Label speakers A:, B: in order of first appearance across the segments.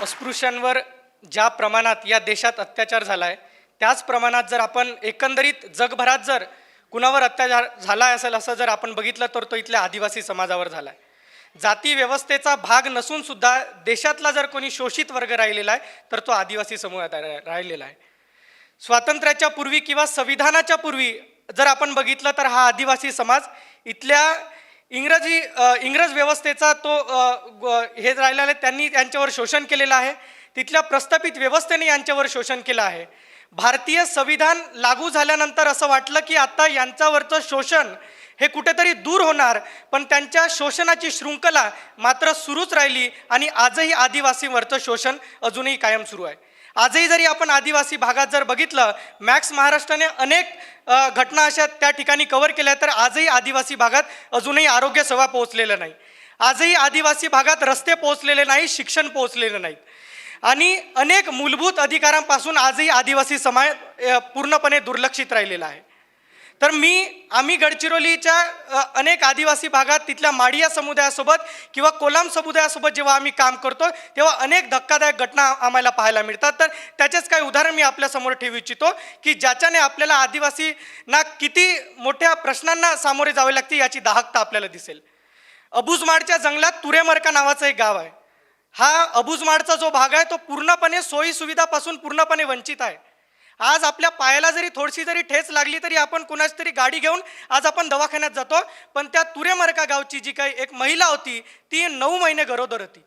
A: अस्पृश्यांवर ज्या प्रमाणात या देशात अत्याचार झाला आहे त्याच प्रमाणात जर आपण एकंदरीत जगभरात जर कुणावर अत्याचार झाला असेल असं जर आपण बघितलं तर तो इथल्या आदिवासी समाजावर झाला आहे जाती व्यवस्थेचा भाग नसून सुद्धा देशातला जर कोणी शोषित वर्ग राहिलेला आहे तर तो आदिवासी समूहात रा- राहिलेला आहे. स्वातंत्र्याच्या पूर्वी किंवा संविधानाच्या पूर्वी जर आपण बघितलं तर हा आदिवासी समाज इथल्या इंग्रजी इंग्रज व्यवस्थेचा तो हे राहिलेला आहे त्यांनी यांच्यावर शोषण केलेलं आहे. तिथल्या प्रस्थापित व्यवस्थेने यांच्यावर शोषण केलं आहे. भारतीय संविधान लागू झाल्यानंतर असं वाटलं की आता यांच्यावरचं शोषण हे कुठेतरी दूर होणार पण त्यांच्या शोषणाची शृंखला मात्र सुरूच राहिली आणि आजही आदिवासींवरचं शोषण अजूनही कायम सुरू आहे. आजही जरी आपण आदिवासी भागात जर बघितलं मॅक्स महाराष्ट्राने अनेक घटना अशा त्या ठिकाणी कव्हर केल्या तर आजही आदिवासी भागात अजूनही आरोग्य सेवा पोहोचलेलं नाही. आजही आदिवासी भागात रस्ते पोहोचलेले नाही शिक्षण पोहोचलेलं नाही. आणि अनेक मूलभूत अधिकारांपासून आजही आदिवासी समाज पूर्णपणे दुर्लक्षित राहिलेला आहे. तर मी आम्ही गडचिरोलीच्या अनेक आदिवासी भागात तिथल्या माडिया समुदायासोबत किंवा कोलाम समुदायासोबत जेव्हा आम्ही काम करतो तेव्हा अनेक धक्कादायक घटना आम्हाला पाहायला मिळतात. तर त्याचेच काही उदाहरण मी आपल्यासमोर ठेवू इच्छितो की ज्याच्याने आपल्याला आदिवासींना किती मोठ्या प्रश्नांना सामोरे जावे लागते याची दाहकता आपल्याला दिसेल. अबुजमाडच्या जंगलात तुरेमरका नावाचं एक गाव आहे. हा अबुजमाडचा जो भाग आहे तो पूर्णपणे सोयी सुविधापासून पूर्णपणे वंचित आहे. आज आपल्या पायाला जरी थोडीशी जरी ठेच लागली तरी आपण कुणाची तरी गाडी घेऊन आज आपण दवाखान्यात जातो. पण त्या तुरेमरका गावची जी काही एक महिला होती ती नऊ महिने गरोदर होती.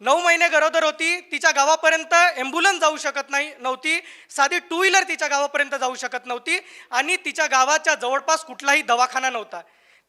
A: नऊ महिने गरोदर होती तिच्या गावापर्यंत ॲम्ब्युलन्स जाऊ शकत नाही नव्हती. साधी टू व्हीलर तिच्या गावापर्यंत जाऊ शकत नव्हती आणि तिच्या गावाच्या जवळपास कुठलाही दवाखाना नव्हता.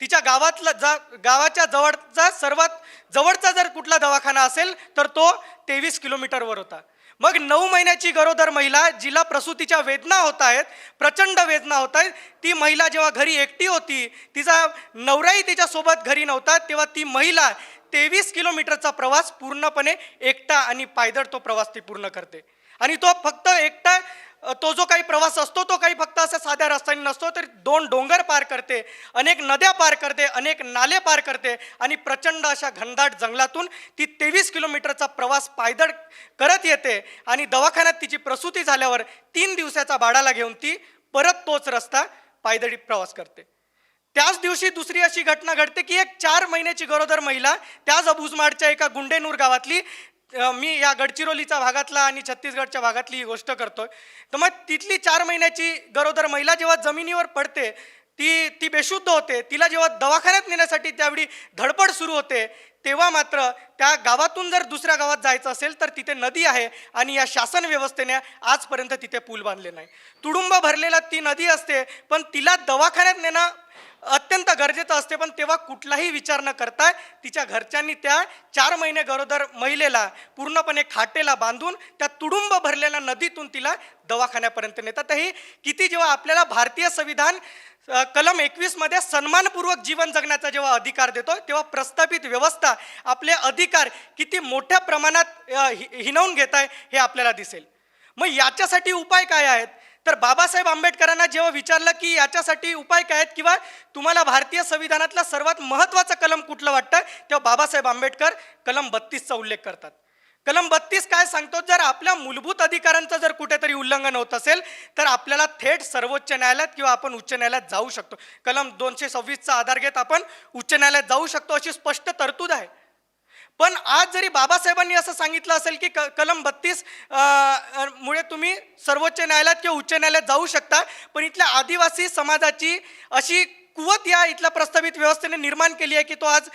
A: तिच्या गावातला जा गावाच्या जवळचा सर्वात जवळचा जर कुठला दवाखाना असेल तर तो तेवीस किलोमीटरवर होता. मग नऊ महिन्याची गरोदर महिला जिला प्रसूतीच्या वेदना होत आहेत प्रचंड वेदना होत आहेत ती महिला जेव्हा घरी एकटी होती तिचा नवराही तिच्यासोबत घरी नव्हता तेव्हा ती महिला तेवीस किलोमीटरचा प्रवास पूर्णपणे एकटा आणि पायदळ तो प्रवास ती पूर्ण करते. आणि तो फक्त एकटा तो जो काही प्रवास असतो तो काही फक्त असा साध्या रस्त्याने नसतो तर दोन डोंगर पार करते अनेक नद्या पार करते अनेक नाले पार करते आणि प्रचंड अशा घनदाट जंगलातून ती तेवीस किलोमीटरचा प्रवास पायदळ करत येते आणि दवाखान्यात तिची प्रसूती झाल्यावर तीन दिवसाचा बाडाला घेऊन ती परत तोच रस्ता पायदळी प्रवास करते. त्याच दिवशी दुसरी अशी घटना घडते की एक चार महिन्याची गरोदर महिला त्याच अबुजमाडच्या एका गुंडेनूर गावातली मी या गडचिरोलीचा भागातला आणि छत्तीसगडच्या भागातली ही गोष्ट करतोय. तर मग तिथली चार महिन्याची गरोदर महिला जेव्हा जमिनीवर पडते ती ती बेशुद्ध होते. तिला जेव्हा दवाखान्यात नेण्यासाठी त्यावेळी धडपड सुरू होते तेव्हा मात्र त्या गावातून जर दुसऱ्या गावात जायचं असेल तर तिथे नदी आहे आणि या शासन व्यवस्थेने आजपर्यंत तिथे पूल बांधले नाही. तुडुंब भरलेला ती नदी असते पण तिला दवाखान्यात नेणं अत्यंत गरजेचं असते पण तेव्हा कुठलाही विचार न करता तिच्या घरच्यांनी त्या चार महिने गरोदर महिलेला पूर्णपणे खाटेला बांधून त्या तुडुंब भरलेल्या नदीतून तिला दवाखान्यापर्यंत नेतात. तर ही किती जेव्हा आपल्याला भारतीय संविधान कलम एकवीसमध्ये सन्मानपूर्वक जीवन जगण्याचा जेव्हा अधिकार देतो तेव्हा प्रस्थापित व्यवस्था आपले अधिकार किती मोठ्या प्रमाणात हि- हिनवून घेत आहे हे आपल्याला दिसेल. मग याच्यासाठी उपाय काय आहेत? तर बाबासाहेब आंबेडकरांना जेव्हा विचारलं की याच्यासाठी उपाय काय आहेत किंवा तुम्हाला भारतीय संविधानातला सर्वात महत्त्वाचं कलम कुठलं वाटतं तेव्हा बाबासाहेब आंबेडकर कलम बत्तीसचा उल्लेख करतात. कलम बत्तीस काय सांगतो? जर आपल्या मूलभूत अधिकारांचं जर कुठेतरी उल्लंघन होत असेल तर आपल्याला थेट सर्वोच्च न्यायालयात किंवा आपण उच्च न्यायालयात जाऊ शकतो. कलम दोनशे सव्वीसचा आधार घेत आपण उच्च न्यायालयात जाऊ शकतो अशी स्पष्ट तरतूद आहे. पण आज जरी बाबासाहेबांनी असं सांगितलं असेल की क कलम बत्तीस मुळे तुम्ही सर्वोच्च न्यायालयात किंवा उच्च न्यायालयात जाऊ शकता पण इथल्या आदिवासी समाजाची अशी कुवत या इथल्या प्रस्तावित व्यवस्थेने निर्माण केली आहे की तो आज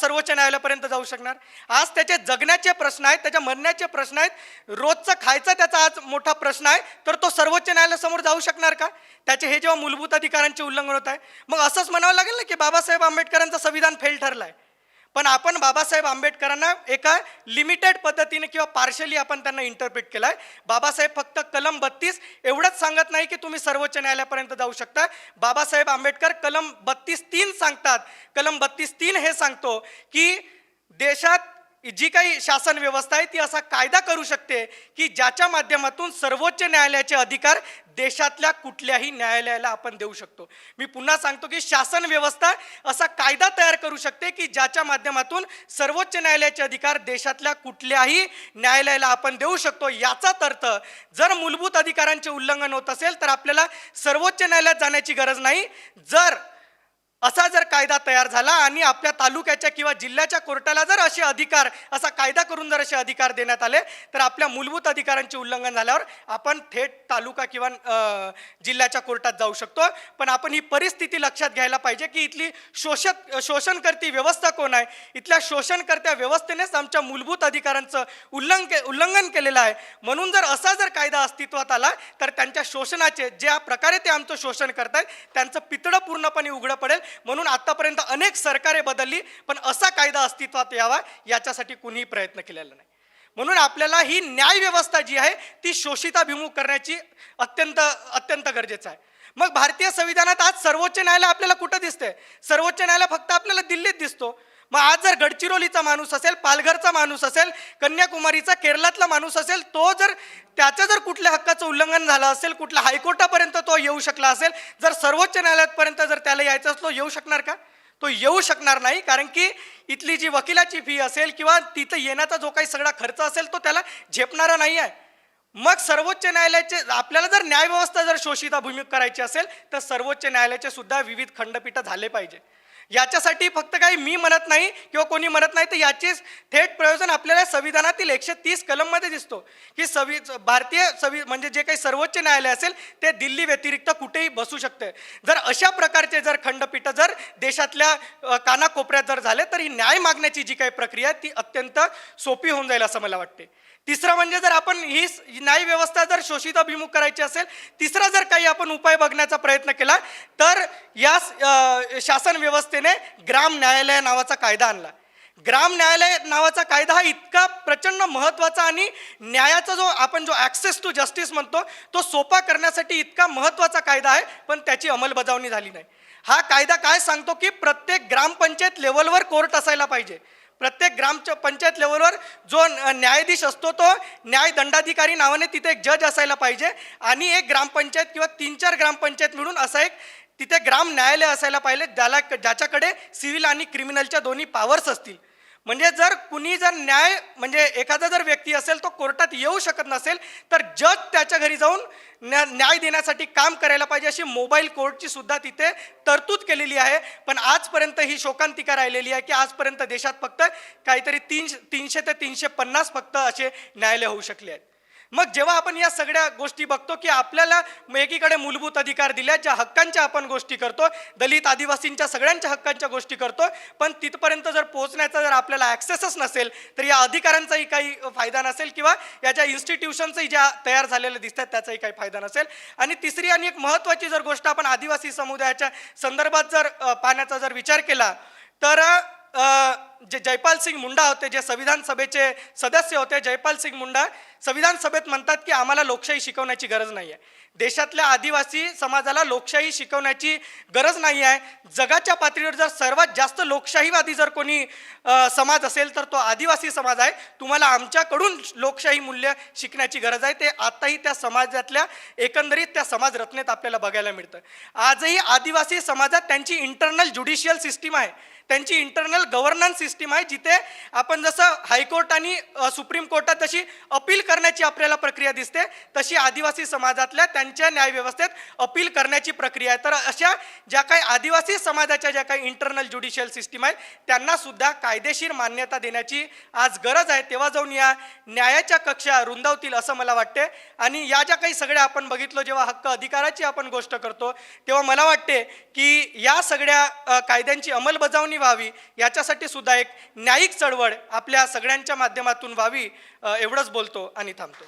A: सर्वोच्च न्यायालयापर्यंत जाऊ शकणार. आज त्याचे जगण्याचे प्रश्न आहेत त्याच्या मरण्याचे प्रश्न आहेत रोजचं खायचा त्याचा आज मोठा प्रश्न आहे तर तो सर्वोच्च न्यायालयासमोर जाऊ शकणार का? त्याचे हे जेव्हा मूलभूत अधिकारांचे उल्लंघन होत आहे मग असंच म्हणावं लागेल ना की बाबासाहेब आंबेडकरांचं संविधान फेल ठरलं आहे पण आपण बाबासाहेब आंबेडकरांना एका लिमिटेड पद्धतीने किंवा पार्शली आपण त्यांना इंटरप्रिट केलं आहे बाबासाहेब फक्त कलम बत्तीस एवढंच सांगत नाही की तुम्ही सर्वोच्च न्यायालयापर्यंत जाऊ शकता. बाबासाहेब आंबेडकर कलम बत्तीस तीन सांगतात. कलम बत्तीस तीन हे सांगतो की देशात जी काही शासन व्यवस्था आहे ती असा कायदा करू शकते की ज्याच्या माध्यमातून सर्वोच्च न्यायालयाचे अधिकार देशातल्या कुठल्याही न्यायालयाला आपण देऊ शकतो. मी पुन्हा सांगतो की शासन व्यवस्था असा कायदा तयार करू शकते की ज्याच्या माध्यमातून सर्वोच्च न्यायालयाचे अधिकार देशातल्या कुठल्याही न्यायालयाला आपण देऊ शकतो. याचाच अर्थ जर मूलभूत अधिकारांचे उल्लंघन होत असेल तर आपल्याला सर्वोच्च न्यायालयात जाण्याची गरज नाही. जर असा जर कायदा तयार झाला आणि आपल्या तालुक्याच्या किंवा जिल्ह्याच्या कोर्टाला जर असे अधिकार असा कायदा करून जर असे अधिकार देण्यात आले तर आपल्या मूलभूत अधिकारांचे उल्लंघन झाल्यावर आपण थेट तालुका किंवा जिल्ह्याच्या कोर्टात जाऊ शकतो. पण आपण ही परिस्थिती लक्षात घ्यायला पाहिजे की इथली शोषक शोषणकर्ती व्यवस्था कोण आहे? इथल्या शोषणकर्त्या व्यवस्थेनेच आमच्या मूलभूत अधिकारांचं के उल्लंघन केलेलं आहे. म्हणून जर असा जर कायदा अस्तित्वात आला तर त्यांच्या शोषणाचे ज्या प्रकारे ते आमचं शोषण करत आहेत त्यांचं पितळं पूर्णपणे उघडं पडेल. म्हणून आतापर्यंत अनेक सरकारे बदलली पण असा कायदा अस्तित्वात यावा याच्यासाठी कुणीही प्रयत्न केलेला नाही. म्हणून आपल्याला ही न्याय व्यवस्था जी आहे ती शोषिताभिमुख करण्याची अत्यंत अत्यंत गरजेचं आहे. मग भारतीय संविधानात आज सर्वोच्च न्यायालय आपल्याला कुठं दिसतंय? सर्वोच्च न्यायालय फक्त आपल्याला दिल्लीत दिसतो. मग आज जर गडचिरोलीचा माणूस असेल पालघरचा माणूस असेल कन्याकुमारीचा केरळातला माणूस असेल तो जर त्याचं जर कुठल्या हक्काचं उल्लंघन झालं असेल कुठल्या हायकोर्टापर्यंत तो येऊ शकला असेल जर सर्वोच्च न्यायालयापर्यंत जर त्याला यायचं असलो येऊ शकणार का? तो येऊ शकणार नाही कारण की इथली जी वकिलाची फी असेल किंवा तिथं येण्याचा जो काही सगळा खर्च असेल तो त्याला झेपणारा नाही आहे. मग सर्वोच्च न्यायालयाचे आपल्याला जर न्यायव्यवस्था जर शोषिता भूमिक करायची असेल तर सर्वोच्च न्यायालयाचे सुद्धा विविध खंडपीठ झाले पाहिजे. याच्यासाठी फक्त काही मी म्हणत नाही किंवा कोणी म्हणत नाही तर याचे थेट प्रयोजन आपल्याला संविधानातील एकशे तीस कलममध्ये दिसतो. की संवि भारतीय संवि म्हणजे जे काही सर्वोच्च न्यायालय असेल ते दिल्ली व्यतिरिक्त कुठेही बसू शकते. जर अशा प्रकारचे जर खंडपीठं जर देशातल्या कानाकोपऱ्यात जर झाले तर ही न्याय मागण्याची जी काही प्रक्रिया आहे ती अत्यंत सोपी होऊन जाईल असं मला वाटते तिसरं म्हणजे जर आपण ही न्याय व्यवस्था जर शोषित अभिमुख करायची असेल तिसरा जर काही आपण उपाय बघण्याचा प्रयत्न केला तर या शासन व्यवस्थेने ग्राम न्यायालय नावाचा कायदा आणला. ग्राम न्यायालय नावाचा कायदा हा इतका प्रचंड महत्त्वाचा आणि न्यायाचा जो आपण जो ॲक्सेस टू जस्टिस म्हणतो तो सोपा करण्यासाठी इतका महत्त्वाचा कायदा आहे पण त्याची अंमलबजावणी झाली नाही. हा कायदा काय सांगतो की प्रत्येक ग्रामपंचायत लेवलवर कोर्ट असायला पाहिजे. प्रत्येक ग्राम पंचायत लेवलवर जो न- न्यायाधीश असतो तो न्याय दंडाधिकारी नावाने तिथे एक जज असायला पाहिजे. आणि एक ग्रामपंचायत किंवा तीन चार ग्रामपंचायत मिळून असा एक तिथे ग्राम न्यायालय असायला पाहिजे ज्याला ज्याच्याकडे सिव्हिल आणि क्रिमिनलच्या दोन्ही पॉवर्स असतील. म्हणजे जर कुणी जर न्याय म्हणजे एखादा जर व्यक्ती असेल तो कोर्टात येऊ शकत नसेल तर जज त्याच्या घरी जाऊन न्या- न्याय देण्यासाठी काम करायला पाहिजे अशी मोबाईल कोर्टची सुद्धा तिथे तरतूद केलेली आहे. पण आजपर्यंत ही शोकांतिका राहिलेली आहे की आजपर्यंत देशात फक्त काहीतरी तीन तीनशे ते तीनशे पन्नास फक्त असे न्यायालय होऊ शकले आहेत. मग जेव्हा आपण या सगळ्या गोष्टी बघतो की आपल्याला एकीकडे मूलभूत अधिकार दिल्या ज्या हक्कांच्या आपण गोष्टी करतो दलित आदिवासींच्या सगळ्यांच्या हक्कांच्या गोष्टी करतो पण तिथपर्यंत जर पोहोचण्याचा जर आपल्याला ॲक्सेसच नसेल तर या अधिकारांचाही काही फायदा नसेल किंवा याच्या इन्स्टिट्यूशनचंही ज्या तयार झालेल्या दिसतात त्याचाही काही फायदा नसेल. आणि तिसरी आणि एक महत्त्वाची जर गोष्ट आपण आदिवासी समुदायाच्या संदर्भात जर पाहण्याचा जर विचार केला तर जे जयपाल सिंग मुंडा होते जे संविधान सभेचे सदस्य होते जयपाल सिंग मुंडा संविधान सभेत म्हणतात की आम्हाला लोकशाही शिकवण्याची गरज नाही आहे देशातल्या आदिवासी समाजाला लोकशाही शिकवण्याची गरज नाही आहे जगाच्या पातळीवर जर सर्वात जास्त लोकशाहीवादी जर कोणी समाज असेल तर तो आदिवासी समाज आहे. तुम्हाला आमच्याकडून लोकशाही मूल्य शिकण्याची गरज आहे. ते आत्ताही त्या समाजातल्या एकंदरीत त्या समाज रचनेत आपल्याला बघायला मिळतं. आजही आदिवासी समाजात त्यांची इंटरनल ज्युडिशियल सिस्टीम आहे. त्यांची इंटरनल गव्हर्नन्स सिस्टीम आहे जिथे आपण जसं हायकोर्ट आणि सुप्रीम कोर्टात जशी अपील करण्याची आपल्याला प्रक्रिया दिसते तशी आदिवासी समाजातल्या त्यांच्या न्यायव्यवस्थेत अपील करण्याची प्रक्रिया आहे. तर अशा ज्या काही आदिवासी समाजाच्या ज्या काही इंटरनल ज्युडिशियल सिस्टीम आहेत त्यांना सुद्धा कायदेशीर मान्यता देण्याची आज गरज आहे. तेव्हा जाऊन या न्यायाच्या कक्षा रुंदावतील असं मला वाटते. आणि या ज्या काही सगळ्या आपण बघितलो जेव्हा हक्क अधिकाराची आपण गोष्ट करतो तेव्हा मला वाटते की या सगळ्या कायद्यांची अंमलबजावणी व्हावी याच्यासाठी सुद्धा एक न्यायिक चळवळ आपल्या सगळ्यांच्या माध्यमातून व्हावी एवढंच बोलतो आणि थांबतो.